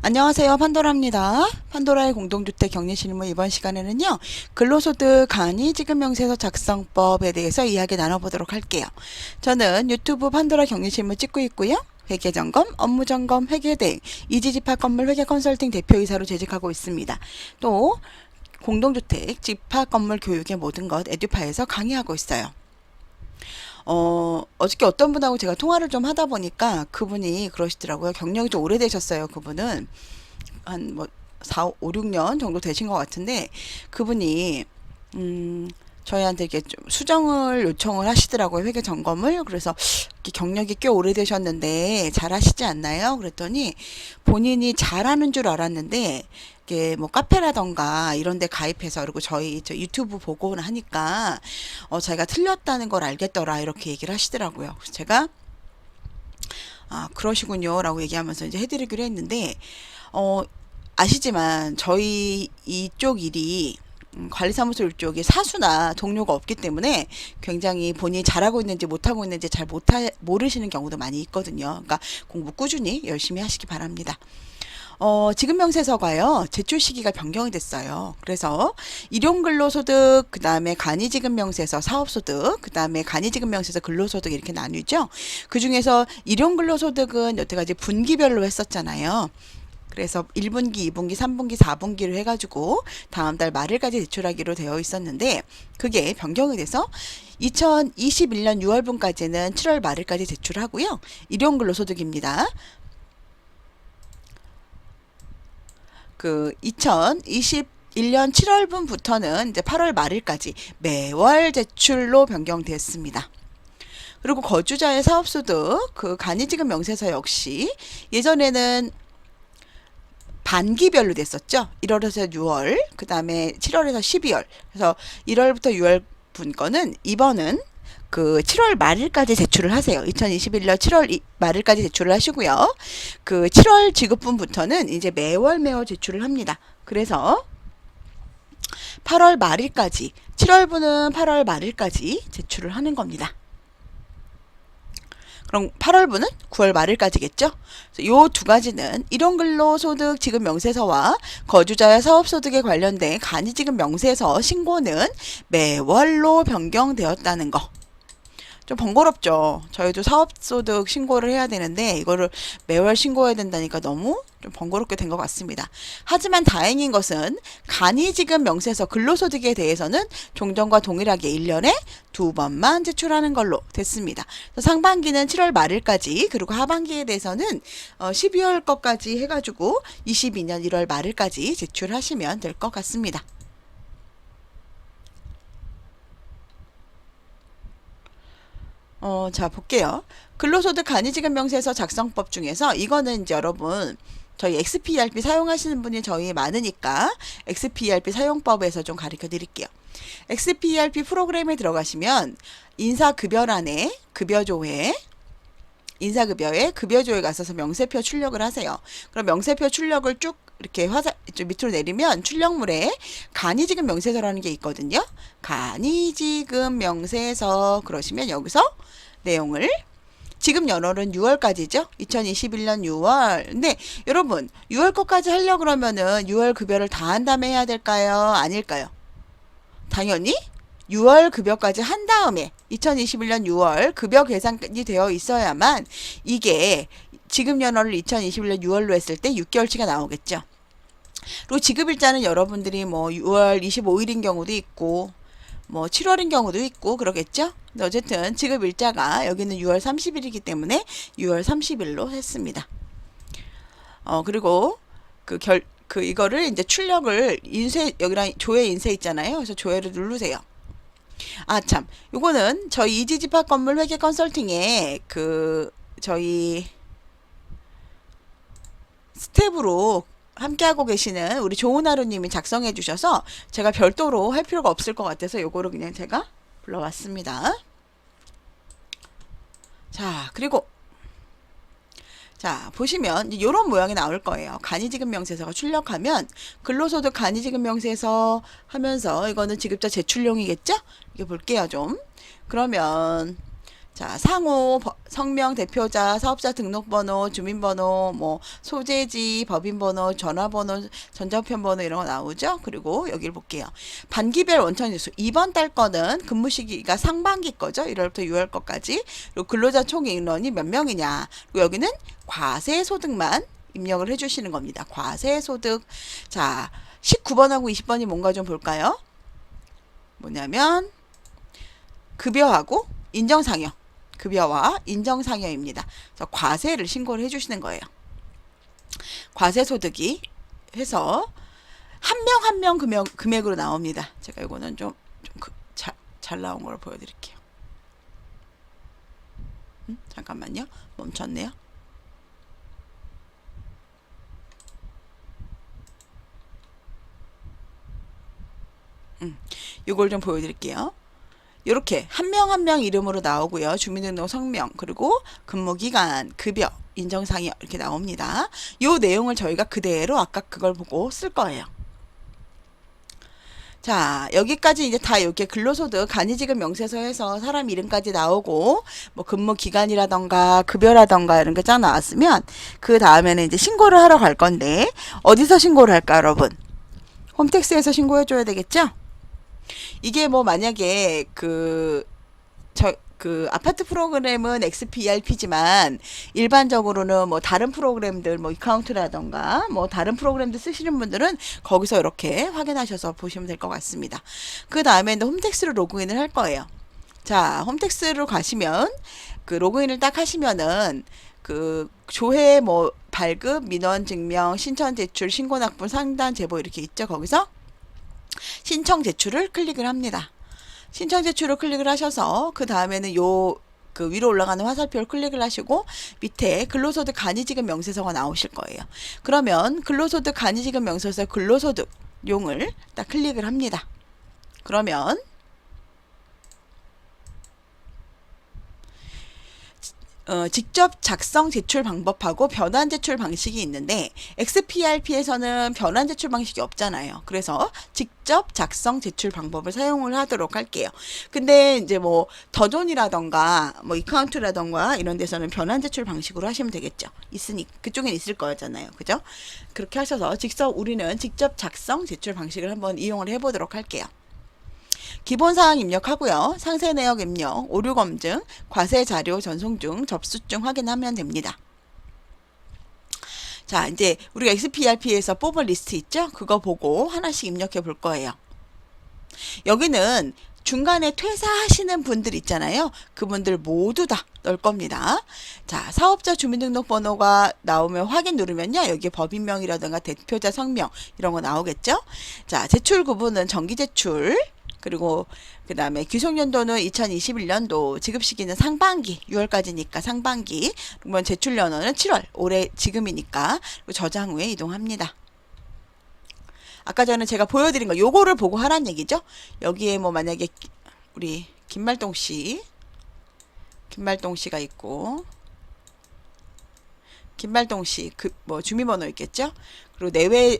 안녕하세요. 판도라입니다. 판도라의 공동주택 격리실무 이번 시간에는요. 근로소득 간이 지급 명세서 작성법에 대해서 이야기 나눠보도록 할게요. 저는 유튜브 판도라 격리실무 찍고 있고요. 회계점검, 업무점검, 회계대행, 이지집합 건물 회계 컨설팅 대표이사로 재직하고 있습니다. 또 공동주택, 집합 건물 교육의 모든 것 에듀파에서 강의하고 있어요. 어, 어저께 어떤 분하고 제가 통화를 좀 하다 보니까 그분이 그러시더라고요. 경력이 좀 오래되셨어요. 그분은. 한 뭐 4, 5, 6년 정도 되신 것 같은데 그분이 음, 저희한테 이렇게 좀 수정을 요청을 하시더라고요. 회계 점검을. 그래서 경력이 꽤 오래되셨는데 잘 하시지 않나요? 그랬더니 본인이 잘하는 줄 알았는데 이게 뭐 카페라던가 이런 데 가입해서 그리고 저희 저 유튜브 보고 하니까 어 자기가 틀렸다는 걸 알겠더라 이렇게 얘기를 하시더라고요. 그래서 제가 아 그러시군요라고 얘기하면서 이제 해드리기로 했는데 어 아시지만 저희 이쪽 일이 음, 관리사무소 일쪽에 사수나 동료가 없기 때문에 굉장히 본인이 잘하고 있는지 못하고 있는지 잘 못하, 모르시는 경우도 많이 있거든요. 그러니까 공부 꾸준히 열심히 하시기 바랍니다. 어, 지급 명세서가요, 제출 시기가 변경이 됐어요. 그래서 일용 근로소득, 그 다음에 간이 지급 명세서 사업소득, 그 다음에 간이 지급 명세서 근로소득 이렇게 나뉘죠. 그 중에서 일용 근로소득은 여태까지 분기별로 했었잖아요. 그래서 1분기, 2분기, 3분기, 4분기를 해가지고 다음 달 말일까지 제출하기로 되어 있었는데 그게 변경이 돼서 2021년 6월분까지는 7월 말일까지 제출하고요. 일용근로소득입니다. 그 2021년 7월분부터는 이제 8월 말일까지 매월 제출로 변경됐습니다. 그리고 거주자의 사업소득, 그 간이지급 명세서 역시 예전에는 반기별로 됐었죠. 1월에서 6월, 그 다음에 7월에서 12월. 그래서 1월부터 6월 분 거는 이번은 그 7월 말일까지 제출을 하세요. 2021년 7월 말일까지 제출을 하시고요. 그 7월 지급분부터는 이제 매월 매월 제출을 합니다. 그래서 8월 말일까지, 7월분은 8월 말일까지 제출을 하는 겁니다. 그럼 8월분은 9월 말일까지겠죠? 이두 가지는 일용 근로소득 지급 명세서와 거주자의 사업소득에 관련된 간이지급 명세서 신고는 매월로 변경되었다는 거. 좀 번거롭죠. 저희도 사업소득 신고를 해야 되는데 이거를 매월 신고해야 된다니까 너무 좀 번거롭게 된 것 같습니다. 하지만 다행인 것은 간이지급 명세서 근로소득에 대해서는 종전과 동일하게 1년에 두 번만 제출하는 걸로 됐습니다. 상반기는 7월 말일까지 그리고 하반기에 대해서는 12월 것까지 해가지고 22년 1월 말일까지 제출하시면 될 것 같습니다. 어, 자, 볼게요. 근로소득 간이지급 명세서 작성법 중에서 이거는 이제 여러분 저희 XPRP 사용하시는 분이 저희 많으니까 XPRP 사용법에서 좀 가르쳐 드릴게요. XPRP 프로그램에 들어가시면 인사급여란에 급여조회 인사급여에 급여조회 가셔서 명세표 출력을 하세요. 그럼 명세표 출력을 쭉 이렇게 화살 좀 밑으로 내리면 출력물에 간이지급 명세서라는 게 있거든요. 간이지급 명세서 그러시면 여기서 내용을 지금 연월은 6월까지죠. 2021년 6월. 근데 여러분 6월 거까지 하려 그러면은 6월 급여를 다 한 다음에 해야 될까요? 아닐까요? 당연히 6월 급여까지 한 다음에 2021년 6월 급여 계산이 되어 있어야만 이게 지급 연월을 2021년 6월로 했을 때 6개월치가 나오겠죠. 그리고 지급일자는 여러분들이 뭐 6월 25일인 경우도 있고 뭐 7월인 경우도 있고 그러겠죠. 근데 어쨌든 지급일자가 여기는 6월 30일이기 때문에 6월 30일로 했습니다. 어 그리고 그 결 그 이거를 이제 출력을 인쇄 여기랑 조회 인쇄 있잖아요. 그래서 조회를 누르세요. 아, 참. 요거는 저희 이지집합 건물 회계 컨설팅에 그 저희 스텝으로 함께하고 계시는 우리 좋은 하루님이 작성해 주셔서 제가 별도로 할 필요가 없을 것 같아서 요거를 그냥 제가 불러왔습니다. 자, 그리고 자, 보시면 이런 모양이 나올 거예요. 간이지급 명세서가 출력하면 근로소득 간이지급 명세서 하면서 이거는 지급자 제출용이겠죠? 이게 볼게요, 좀. 그러면 자, 상호, 버- 성명, 대표자, 사업자 등록번호, 주민번호, 뭐, 소재지, 법인번호, 전화번호, 전자우편번호 이런 거 나오죠? 그리고 여기를 볼게요. 반기별 원천지수. 이번 달 거는 근무 시기가 상반기 거죠? 1월부터 6월 거까지. 그리고 근로자 총 인원이 몇 명이냐. 그리고 여기는 과세 소득만 입력을 해주시는 겁니다. 과세 소득. 자, 19번하고 20번이 뭔가 좀 볼까요? 뭐냐면, 급여하고 인정상여. 급여와 인정상여입니다. 그래서 과세를 신고를 해주시는 거예요. 과세소득이 해서 한 명 한 명 금액, 금액으로 나옵니다. 제가 이거는 좀, 좀 그, 자, 잘 나온 걸 보여드릴게요. 음, 잠깐만요. 멈췄네요. 음, 이걸 좀 보여드릴게요. 이렇게 한 명 한 명 이름으로 나오고요. 주민등록 성명 그리고 근무기간 급여 인정상여 이렇게 나옵니다. 이 내용을 저희가 그대로 아까 그걸 보고 쓸 거예요. 자 여기까지 이제 다 이렇게 근로소득 간이지급 명세서에서 사람 이름까지 나오고 뭐 근무 기간이라던가 급여라던가 이런 게 쫙 나왔으면 그 다음에는 이제 신고를 하러 갈 건데 어디서 신고를 할까 여러분? 홈택스에서 신고해 줘야 되겠죠? 이게 뭐 만약에 그, 저, 그 아파트 프로그램은 XPRP지만 일반적으로는 뭐 다른 프로그램들 뭐 이카운트라던가 뭐 다른 프로그램들 쓰시는 분들은 거기서 이렇게 확인하셔서 보시면 될 것 같습니다. 그 다음에는 홈택스로 로그인을 할 거예요. 자, 홈택스로 가시면 그 로그인을 딱 하시면은 그 조회 뭐 발급, 민원 증명, 신청 제출, 신고 납부, 상단 제보 이렇게 있죠. 거기서 신청 제출을 클릭을 합니다. 신청 제출을 클릭을 하셔서 그 다음에는 요그 위로 올라가는 화살표를 클릭을 하시고 밑에 근로소득 간이지급 명세서가 나오실 거예요. 그러면 근로소득 간이지급 명세서 근로소득 용을 딱 클릭을 합니다. 그러면 어, 직접 작성 제출 방법하고 변환 제출 방식이 있는데 XPRP에서는 변환 제출 방식이 없잖아요. 그래서 직접 작성 제출 방법을 사용을 하도록 할게요. 근데 이제 뭐 더존이라던가 뭐 이카운트라던가 이런 데서는 변환 제출 방식으로 하시면 되겠죠. 있으니 그쪽엔 있을 거잖아요. 그죠? 그렇게 하셔서 직접 우리는 직접 작성 제출 방식을 한번 이용을 해 보도록 할게요. 기본사항 입력하고요. 상세 내역 입력, 오류 검증, 과세 자료 전송 중, 접수 중 확인하면 됩니다. 자, 이제 우리가 XPRP에서 뽑을 리스트 있죠? 그거 보고 하나씩 입력해 볼 거예요. 여기는 중간에 퇴사하시는 분들 있잖아요. 그분들 모두 다 넣을 겁니다. 자, 사업자 주민등록번호가 나오면 확인 누르면요. 여기 법인명이라든가 대표자 성명 이런 거 나오겠죠? 자, 제출 구분은 정기제출, 그리고 그 다음에 귀속연도는 2021년도 지급 시기는 상반기 6월까지니까 상반기 그러면 제출 연원은 7월 올해 지금이니까 그리고 저장 후에 이동합니다. 아까 전에 제가 보여드린 거 요거를 보고 하란 얘기죠. 여기에 뭐 만약에 우리 김말동 씨 김말동 씨가 있고 김말동 씨 그 뭐 주민번호 있겠죠. 그리고 내외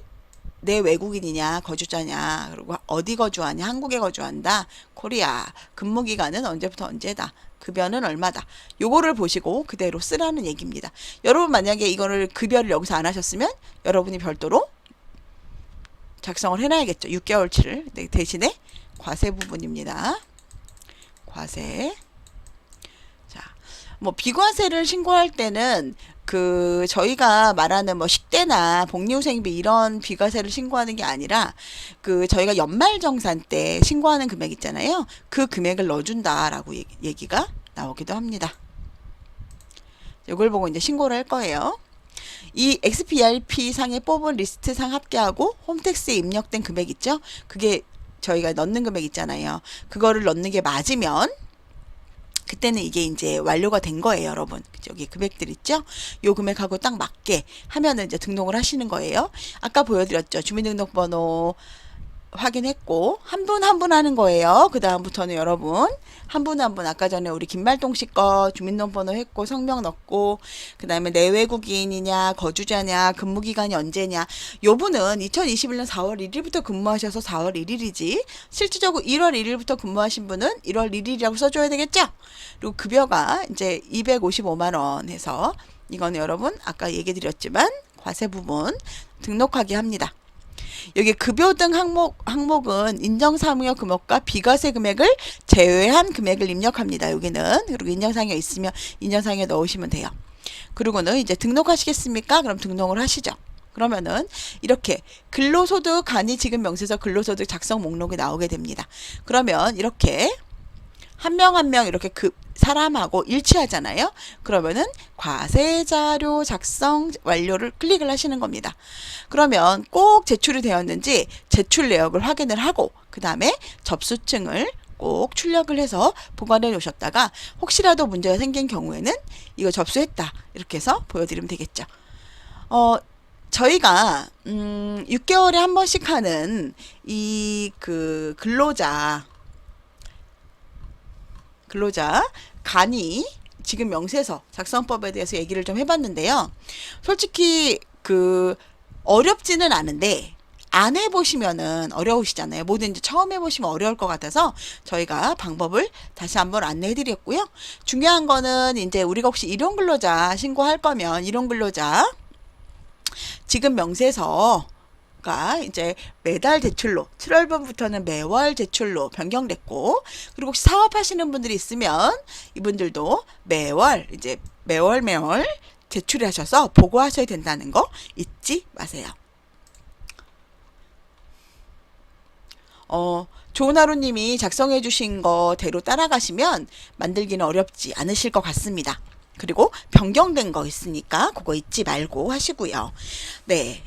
내 외국인이냐 거주자냐 그리고 어디 거주하냐 한국에 거주한다 코리아 근무 기간은 언제부터 언제다 급여는 얼마다. 요거를 보시고 그대로 쓰라는 얘기입니다. 여러분 만약에 이거를 급여를 여기서 안 하셨으면 여러분이 별도로 작성을 해놔야겠죠. 6개월치를 네, 대신에 과세 부분입니다. 과세. 자 뭐 비과세를 신고할 때는 그 저희가 말하는 뭐 식대나 복리후생비 이런 비과세를 신고하는 게 아니라 그 저희가 연말정산 때 신고하는 금액 있잖아요. 그 금액을 넣어준다라고 얘기, 얘기 가 나오기도 합니다. 이걸 보고 이제 신고를 할 거예요. 이 XPRP 상에 뽑은 리스트 상 합계하고 홈택스에 입력된 금액 있죠? 그게 저희가 넣는 금액 있잖아요. 그거를 넣는 게 맞으면 그때는 이게 이제 완료가 된 거예요, 여러분. 여기 금액들 있죠? 요 금액하고 딱 맞게 하면은 이제 등록을 하시는 거예요. 아까 보여드렸죠. 주민등록번호, 확인했고 한 분 한 분 하는 거예요. 그 다음부터는 여러분 한 분 한 분 아까 전에 우리 김말동 씨 거 주민등록번호 했고 성명 넣고 그 다음에 내외국인이냐 거주자냐 근무기간이 언제냐 요 분은 2021년 4월 1일부터 근무하셔서 4월 1일이지 실질적으로 1월 1일부터 근무하신 분은 1월 1일이라고 써줘야 되겠죠? 그리고 급여가 이제 255만 원 해서 이거는 여러분 아까 얘기 드렸지만 과세 부분 등록하게 합니다. 여기 급여 등 항목 항목은 인정사무여 금액과 비과세 금액을 제외한 금액을 입력합니다. 여기는 그리고 인정사무여 있으면 인정사무여 넣으시면 돼요. 그리고는 이제 등록하시겠습니까? 그럼 등록을 하시죠. 그러면은 이렇게 근로소득 간이 지금 명세서 근로소득 작성 목록이 나오게 됩니다. 그러면 이렇게 한 명 한 명 이렇게 그 사람하고 일치하잖아요. 그러면은 과세 자료 작성 완료를 클릭을 하시는 겁니다. 그러면 꼭 제출이 되었는지 제출 내역을 확인을 하고 그 다음에 접수증을 꼭 출력을 해서 보관해 놓으셨다가 혹시라도 문제가 생긴 경우에는 이거 접수했다 이렇게 해서 보여드리면 되겠죠. 어 저희가 음 6개월에 한 번씩 하는 이 그 근로자 근로자 간이 지금 명세서 작성법에 대해서 얘기를 좀 해봤는데요. 솔직히 그 어렵지는 않은데 안 해보시면은 어려우시잖아요. 뭐든지 처음 해보시면 어려울 것 같아서 저희가 방법을 다시 한번 안내해드렸고요. 중요한 거는 이제 우리가 혹시 일용 근로자 신고할 거면 일용 근로자 지금 명세서 가 이제 매달 제출로 7월분부터는 매월 제출로 변경됐고 그리고 혹시 사업하시는 분들이 있으면 이분들도 매월 이제 매월 매월 제출하셔서 보고하셔야 된다는 거 잊지 마세요. 어, 좋은 하루님이 작성해 주신 거대로 따라가시면 만들기는 어렵지 않으실 것 같습니다. 그리고 변경된 거 있으니까 그거 잊지 말고 하시고요. 네.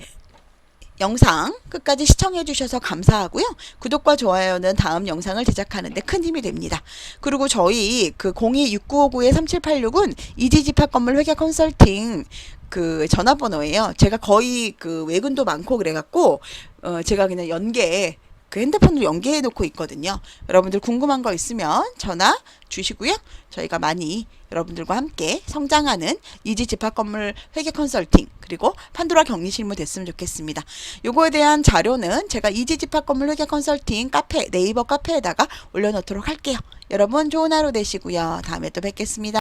영상 끝까지 시청해 주셔서 감사하고요. 구독과 좋아요는 다음 영상을 제작하는데 큰 힘이 됩니다. 그리고 저희 그 026959-3786은 이지집합 건물 회계 컨설팅 그 전화번호예요. 제가 거의 그 외근도 많고 그래갖고 어 제가 그냥 연계 그 핸드폰으로 연계해 놓고 있거든요. 여러분들 궁금한 거 있으면 전화 주시고요. 저희가 많이 여러분들과 함께 성장하는 이지 집합 건물 회계 컨설팅 그리고 판도라 격리 실무 됐으면 좋겠습니다. 요거에 대한 자료는 제가 이지 집합 건물 회계 컨설팅 카페 네이버 카페에다가 올려놓도록 할게요. 여러분 좋은 하루 되시고요. 다음에 또 뵙겠습니다.